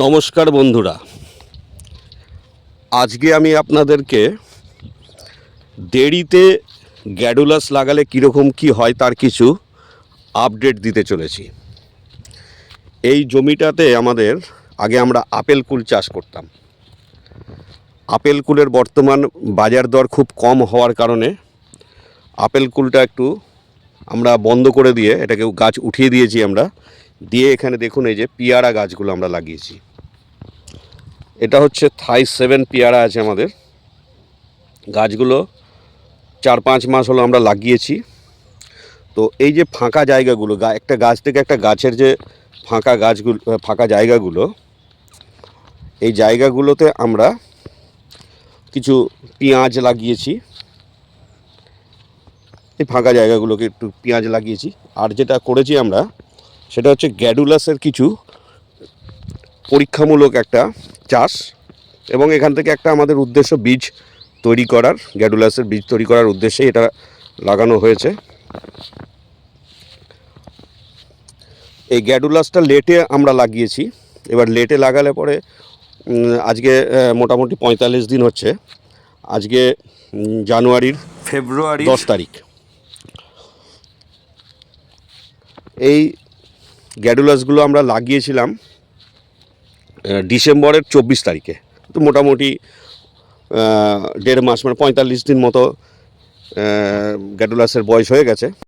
নমস্কার বন্ধুরা। আজকে আমি আপনাদেরকে দেরিতে গ্যাডুলাস লাগালে কীরকম কি হয় তার কিছু আপডেট দিতে চলেছি। এই জমিটাতে আমাদের আগে আমরা আপেল কুল চাষ করতাম। আপেল কুলের বর্তমান বাজার দর খুব কম হওয়ার কারণে আপেল কুলটা একটু আমরা বন্ধ করে দিয়ে এটাকে গাছ উঠিয়ে দিয়েছি আমরা। দিয়ে এখানে দেখুন এই যে পিয়ারা গাছগুলো আমরা লাগিয়েছি। এটা হচ্ছে থাই সেভেন পিয়ারা আছে আমাদের। গাছগুলো চার পাঁচ মাস হলো আমরা লাগিয়েছি। তো এই যে ফাঁকা জায়গাগুলো একটা গাছ থেকে একটা গাছের যে ফাঁকা গাছগুলো ফাঁকা জায়গাগুলো, এই জায়গাগুলোতে আমরা কিছু পেঁয়াজ লাগিয়েছি। এই ফাঁকা জায়গাগুলোকে একটু পেঁয়াজ লাগিয়েছি। আর যেটা করেছি আমরা সেটা হচ্ছে গ্যাডুলাসের কিছু পরীক্ষামূলক একটা চাষ এবং এখান থেকে একটা আমাদের উদ্দেশ্য বীজ তৈরি করার গ্যাডুলাসের বীজ তৈরি করার উদ্দেশ্যে এটা লাগানো হয়েছে। এই গ্যাডুলাসটা লেটে আমরা লাগিয়েছি। এবার লেটে লাগালে পরে আজকে মোটামুটি পঁয়তাল্লিশ দিন হচ্ছে। আজকে জানুয়ারির ফেব্রুয়ারি দশ তারিখ। এই গ্যাডুলাসগুলো আমরা লাগিয়েছিলাম ডিসেম্বরের চব্বিশ তারিখে। তো মোটামুটি দেড় মাস মানে পঁয়তাল্লিশ দিন মতো গ্যাডুলাসের বয়স হয়ে গেছে।